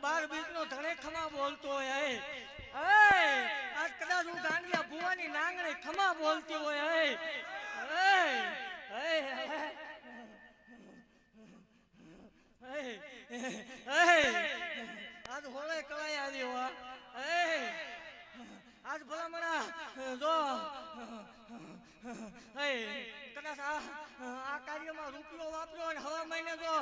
બાર બીજ નો ધણે ખમા બોલતો હોય, હે. આજ કદાચ હું ગાંડિયા ભુવાની નાંગણે ખમા બોલતી હોય, હે. આજ હોળે કળાઈ આવ્યો હોય એ આજ ભલામણા જો કદાચ આ કાર્યમાં રૂપિયો વાપર્યો અને હવા મહિને જો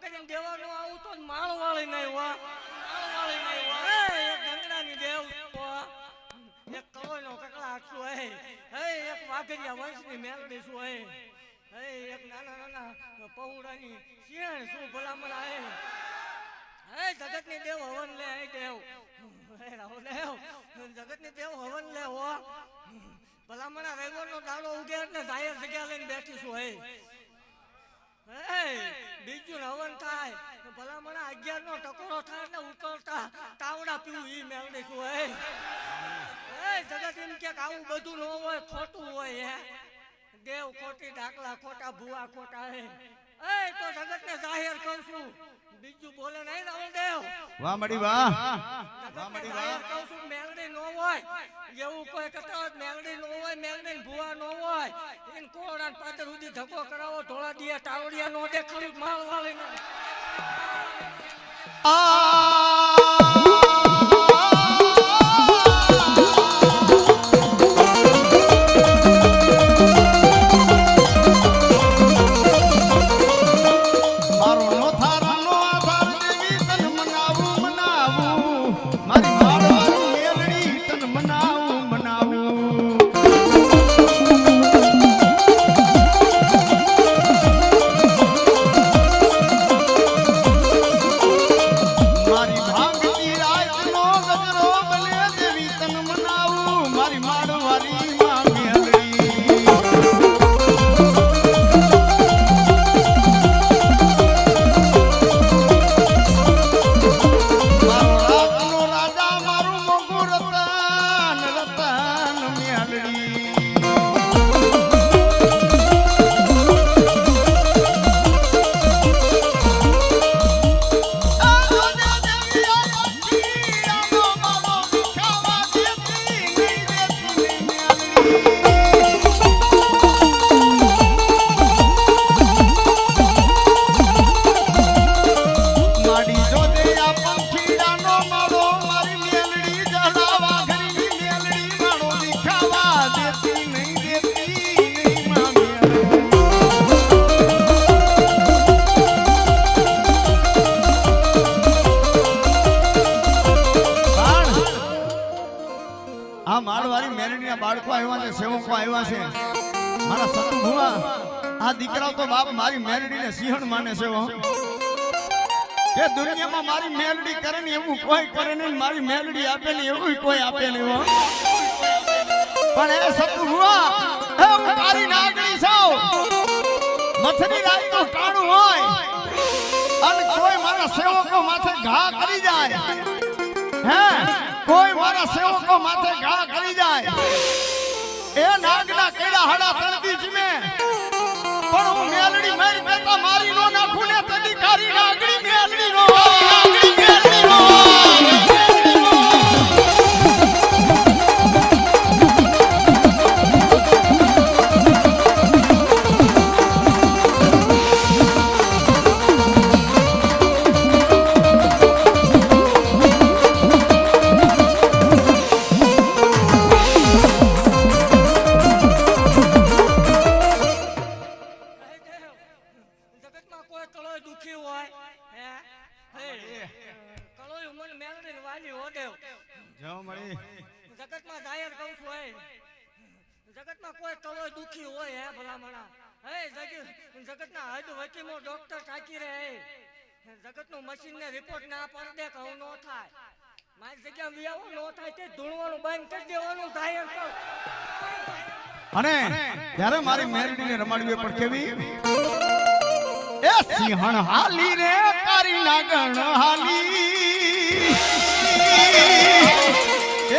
હવા રૂપિયો કરીને દેવાનો આવું તો માળ વાળી નહીં હો માળ વાળી નહીં હો એ ગંગડાની દેવ હો. એક કળોયનો કકળાટ છું હે હે, એક વાઘરિયા વંશની મેલ બેસું હે હે, એક નાના નાના પૌડાની શું ભલામણા હે. હે, જગતની દેવ હવન લે હે દેવ. હે, રાહુલ દેવ જગતની દેવ હવન લે હો. ભલામણા રવિવારનો દાડો ઉગે એટલે જાહેર જગ્યા લઈને બેઠીશું હે હે અગિયાર નો ટકોરો થાય એટલે ઉકળતા તાવડા પીવું ઈ છું હે. એ જગત એમ કે આવું બધું ન હોય ખોટું હોય હે. દેવ ખોટી દાખલા ખોટા ભૂવા ખોટા હે. એ તો જગત ને જાહેર કરું છું. બીજું બોલે નહીં રાવલ દેવ વાહ મડી વાહ. વાહ મડી વાહ. કહું છું મેલડી નો હોય. એવું કોઈ કહેતા હોય મેલડી નો હોય મેલડી ભૂવા નો હોય. ઇન કોણ પાદર સુધી ધક્કો કરાવો ધોળા દિયા તાવડિયા નો દેખાડી માલ વાળી નો આ દીકરાઓ તો બાપ મારી મેલડીને સિંહણ માને છે એ દુનિયામાં મારી મેલડી કરે ને એવું કોઈ કરે ને મારી મેલડી આપે ને એવું કોઈ આપે ને પણ એ સતુ હે હું તારી નાગણી છું. મથની રાત તો કાણું હોય, અને કોઈ મારા સેવકો માથે ઘા કરી જાય. હે? કોઈ મારા સેવકો માથે ઘા કરી જાય. એ નાગના કેડા હાડા તણતી જીમે. પણ હું મેલડી મારી બેટા મારી નો નાખું ને તદી કારી ના મેલડી જગત ના હદ વકીમો ડોક્ટર થાકી રહે. જગતનું મશીન ને રિપોર્ટ ના પાડી દે કે નો થાય. મારી જગ્યા વિયાવો નો થાય તે ધૂણવાનું બંધ કરી દેવાનું કહું અને ત્યારે મારી મેલડીને રમાડવી પણ કેવી? એ સિંહણ હાલી રે, તારી નાગણ હાલી.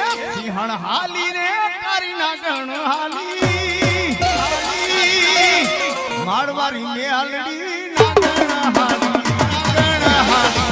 એ સિંહણ હાલી રે, તારી નાગણ હાલી. મારવારી મેલડી નાગણ હાલી નાગણ હાલી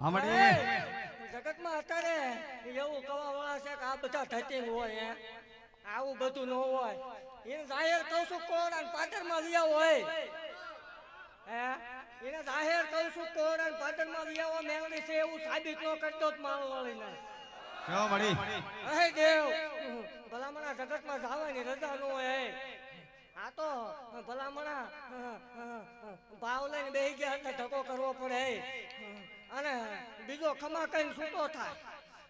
માં જગતમાં અત્યારે એવું કવાવાળા છે કે આ બધા ધતિંગ હોય આવું બધું ન હોય. એને જાહેર કહું છું કોણ અને પાટણમાં હોય હે. એને જાહેર કહું છું કોણ અને પાટણમાં વિયાવો મેળવી છે એવું સાબિત ન કરતો જ મારો વાળીને કેવો મળી હે દેવ ભલામણા જગતમાં જવાની રજા ન હોય હે. આ તો ભલામણા ભાવ લઈને બેસી ગયા એટલે ધક્કો કરવો પડે હે. અને બીજો ખમા કઈ છૂટો થાય.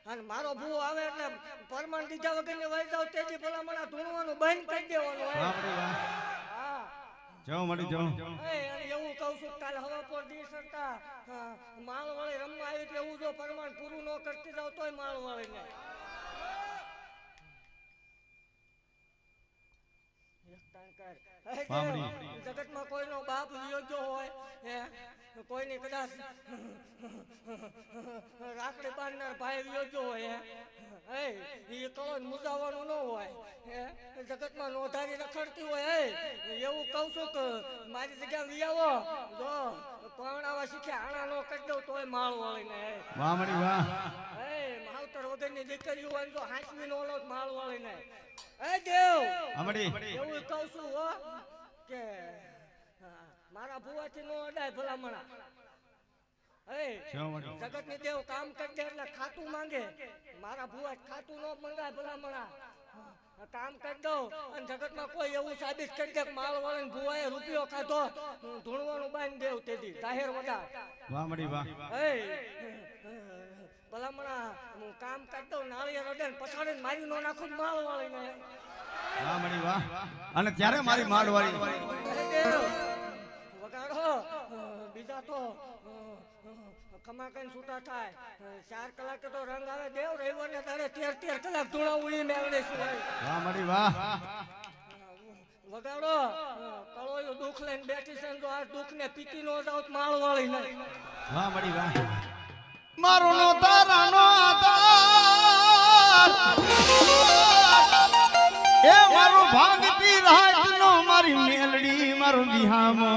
અને મારો ભૂ આવે એટલે પરમાણ દીધા વગરની વહી જાવ તેથી ભલામણા ધૂણવાનું બંધ કરી દેવાનું હે. મળી જવો એવું કહું છું કાલે હવા પર દી સરતા માળ વાળી રમવા આવી એવું જો પરમાણ પૂરું ન કરતી જાવ તોય માળ જગતમાં કોઈનો બાપ યોગ્ય હોય હે? કોઈની કદાચ રાખડી બાંધનાર ભાઈ યોગ્ય હોય હે? એ કળો મુદાવાનું ન હોય હે? જગતમાં નોંધારી રખડતી હોય હે એવું કહું છું કે મારી જગ્યા વિયાવો જો પરણાવા શીખ્યા આણા નો કરી દઉં તોય માળ વાળીને વાહ. વાહ માવતર વગરની દીકરીઓ હોય ને તો હાંચવી નો લો માળ વાળીને. એ દેવ! આમડી એવું કહું છું હો કે મારા ભુવાથી નો અડાય ભલામણા. એ કેવો દેવ કામ કરી એટલે ખાતું માંગે. મારા ભુવા ખાતું નો મંગાય ભલામણા. કામ કરી અને જગતમાં કોઈ એવું સાબિત કરી દે કે માળ ભુવા એ રૂપિયો ખાધો હું ધૂણવાનું બાંધી દેવ તેથી. જાહેર વડા. વાહ મળી વાહ. એ ભલામણા હું કામ કરી દઉં નાળિયેર અડે ને પછાડીને મારી નો નાખું માળ વાળીને હા મણી વાહ. અને ત્યારે મારી માળ વાળી વગાડો. બીજા તો ખમા કઈ છૂટા થાય. ચાર કલાક તો રંગ આવે દેવ રવિવારને તારે તેર તેર કલાક ધૂણાવું ઈ મેળવે. વાહ મળી વાહ. વગાડો. કળોયું દુઃખ લઈને બેઠી છે તો આ દુઃખ ને પીતી નો જાવ માળ વાળી નહીં. વાહ મળી વાહ. મારો નો તારાનો આધાર. એ મારો ભાગતી રાતનો મારી મેલડી, મારો બિહામો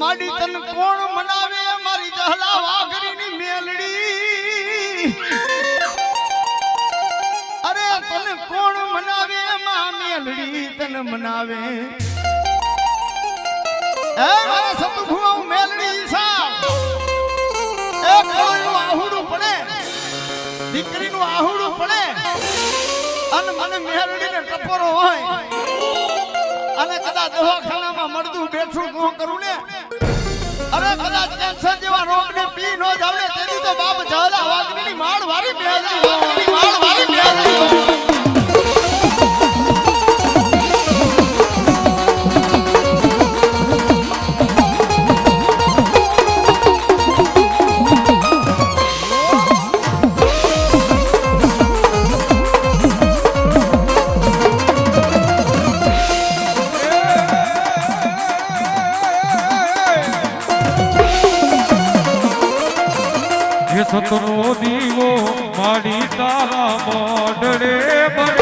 માડી તન કોણ મનાવે? મારી જહલા વાઘરીની મેલડી. અરે તને કોણ મનાવે? માં મેલડી તને મનાવે. એ મારા સતુભુવા મેલડી દીકરીનું આહુડું પડે. અને મને મેરડીને ટપોરો હોય. અને કદાચ દવાખાનામાં મળતું બેઠું હું કરું ને. અરે કદાચ કેન્સર જેવા રોગને પી ન જાવડે તેથી તો બાપ જહલા વાગની માળ વારી બેહલી માળ વારી મેરડી સતનો દીવો મારી તારા મોઢડે બળે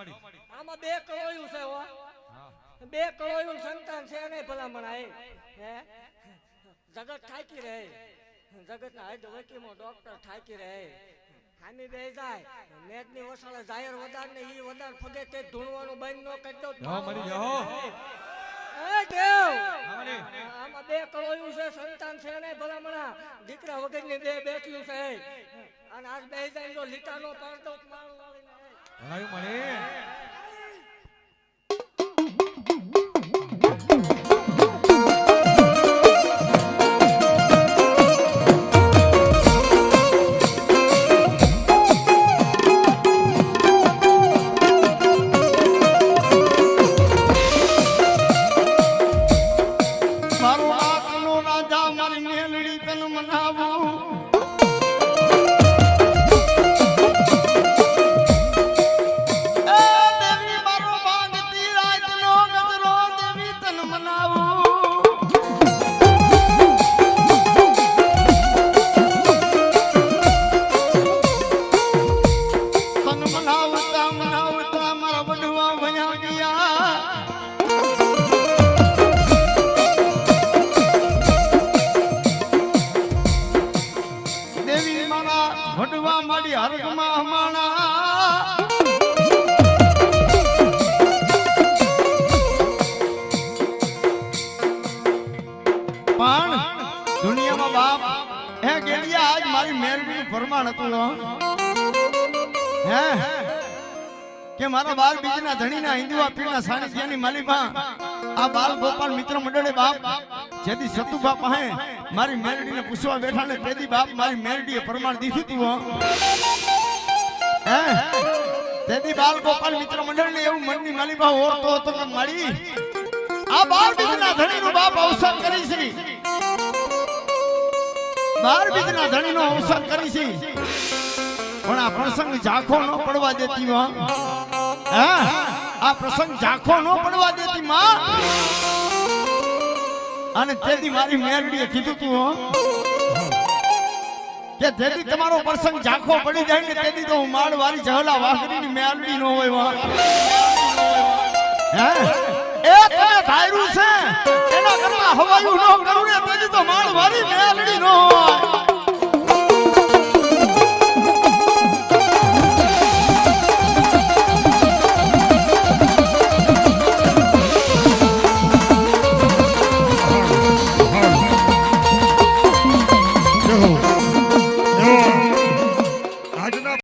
મળી. આમાં બે કળોયું છે હો. બે કળોયું સંતાન છે નહીં ભલામણ હે? જગત થાકી રહે. જગત ના હૈદ વકીમો ડોક્ટર થાકી રહે. હામી બે જાય. મેદની ઓસાળે જાહેર વધાર ને ઈ વધાર ફગે તે ધૂણવાનું બંધ નો કરતો દો. જો મળી જો એ દેવ! આમાં બે કળોયું છે સંતાન છે નહીં ભલામણા. દીકરા વગરની બે બેઠ્યું છે. અને આજ બે જાય જો લીટાનો પાડતો મારું વાળીને મળી. મારા બાર બીજના ધણીના હિન્દુઆ પીરના સાનિધ્યની માલિકા આ બાલ ગોપાલ મિત્ર મંડળે બાપ જેથી સતુભા પાસે મારી મેલડીને પૂછવા બેઠા ને તેથી બાપ મારી મેલડીએ પ્રમાણ દીધું તું તેથી બાલ ગોપાલ મિત્ર મંડળને એવું મનની માલિકા ઓળતો હતો કે મારી, આ બાર બીજના ધણીનું બાપ અવસાન કરી છે. બાર બીજના ધણીનો અવસાન કરી છે. પણ આ પ્રસંગ ઝાંખો ન પડવા દેતી માં હા, આ પ્રસંગ ઝાંખો ન પડવા દેતી માં. અને તેથી મારી મેરડીએ કીધું તું, હો. કે જેથી તમારો પ્રસંગ ઝાંખો પડી જાય ને તેથી તો હું માળ વાળી જહલા વાઘરીની મેરડી નો હોય વા હે? એ તમે ધાર્યું છે. એના કરતા હવાયું ન કરું ને તેથી તો માળ વાળી મેલડી નો હોય.